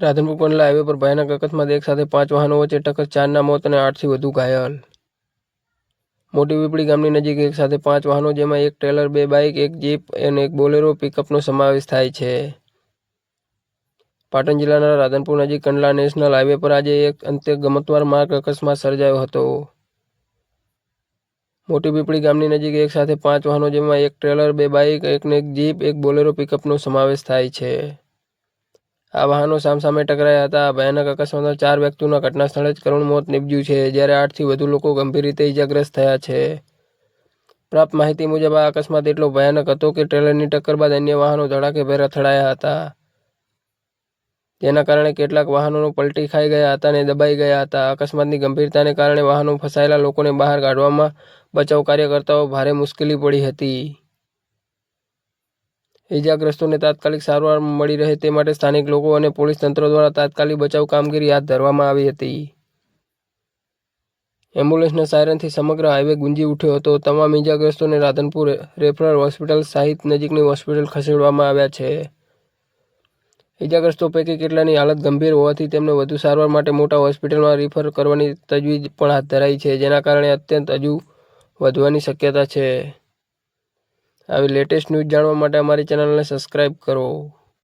Radhanpur Kandla highway પર ભયાનક અકસ્માત, એક સાથે પાંચ વાહનો વચ્ચે ટક્કર, ચારના મોત અને આઠથી વધુ ઘાયલ. મોટી પીપળી ગામની નજીક એક સાથે પાંચ વાહનો, જેમાં એક ટ્રેલર બે બાઇક એક જીપ અને એક બોલેરો પિકઅપનો સમાવેશ થાય છે. પાટણ જિલ્લાના રાધનપુર નજીક કંડલા નેશનલ હાઈવે પર આજે એક અંતે ગમતવાર માર્ગ અકસ્માત સર્જાયો હતો. મોટી પીપળી ગામની નજીક એક સાથે પાંચ વાહનો, જેમાં એક ટ્રેલર બે બાઇક એકને એક જીપ એક બોલેરો પિકઅપનો સમાવેશ થાય છે. આ વાહનો સામસામે ટકરાયા હતા. ભયાનક અકસ્માતમાં ચાર વ્યક્તિઓના ઘટના સ્થળે જ કરુણ મોત નીપજ્યું છે, જ્યારે આઠથી વધુ લોકો ગંભીર રીતે ઇજાગ્રસ્ત થયા છે. પ્રાપ્ત માહિતી મુજબ, આ અકસ્માત એટલો ભયાનક હતો કે ટ્રેલરની ટક્કર બાદ અન્ય વાહનો ધડાકેભેર અથડાયા હતા. જેના કારણે કેટલાક વાહનો પલટી ખાઈ ગયા હતા અને દબાઈ ગયા હતા. અકસ્માતની ગંભીરતાને કારણે વાહનો ફસાયેલા લોકોને બહાર કાઢવામાં બચાવ કાર્યકર્તાઓ ભારે મુશ્કેલી પડી હતી. ઇજાગ્રસ્તોને તાત્કાલિક સારવાર મળી રહે તે માટે સ્થાનિક લોકો અને પોલીસ તંત્ર દ્વારા તાત્કાલિક બચાવ કામગીરી હાથ ધરવામાં આવી હતી. એમ્બ્યુલન્સના સાયરનથી સમગ્ર હાઈવે ગુંજી ઉઠ્યો હતો. તમામ ઇજાગ્રસ્તોને રાધનપુર રેફરલ હોસ્પિટલ સહિત નજીકની હોસ્પિટલ ખસેડવામાં આવ્યા છે. ઇજાગ્રસ્તો પૈકી કેટલાની હાલત ગંભીર હોવાથી તેમને વધુ સારવાર માટે મોટા હોસ્પિટલમાં રિફર કરવાની તજવીજ પણ હાથ ધરાઈ છે, જેના કારણે અત્યંત હજુ વધવાની શક્યતા છે. આવી લેટેસ્ટ ન્યૂઝ જાણવા માટે અમારી ચેનલને સબસ્ક્રાઇબ કરો.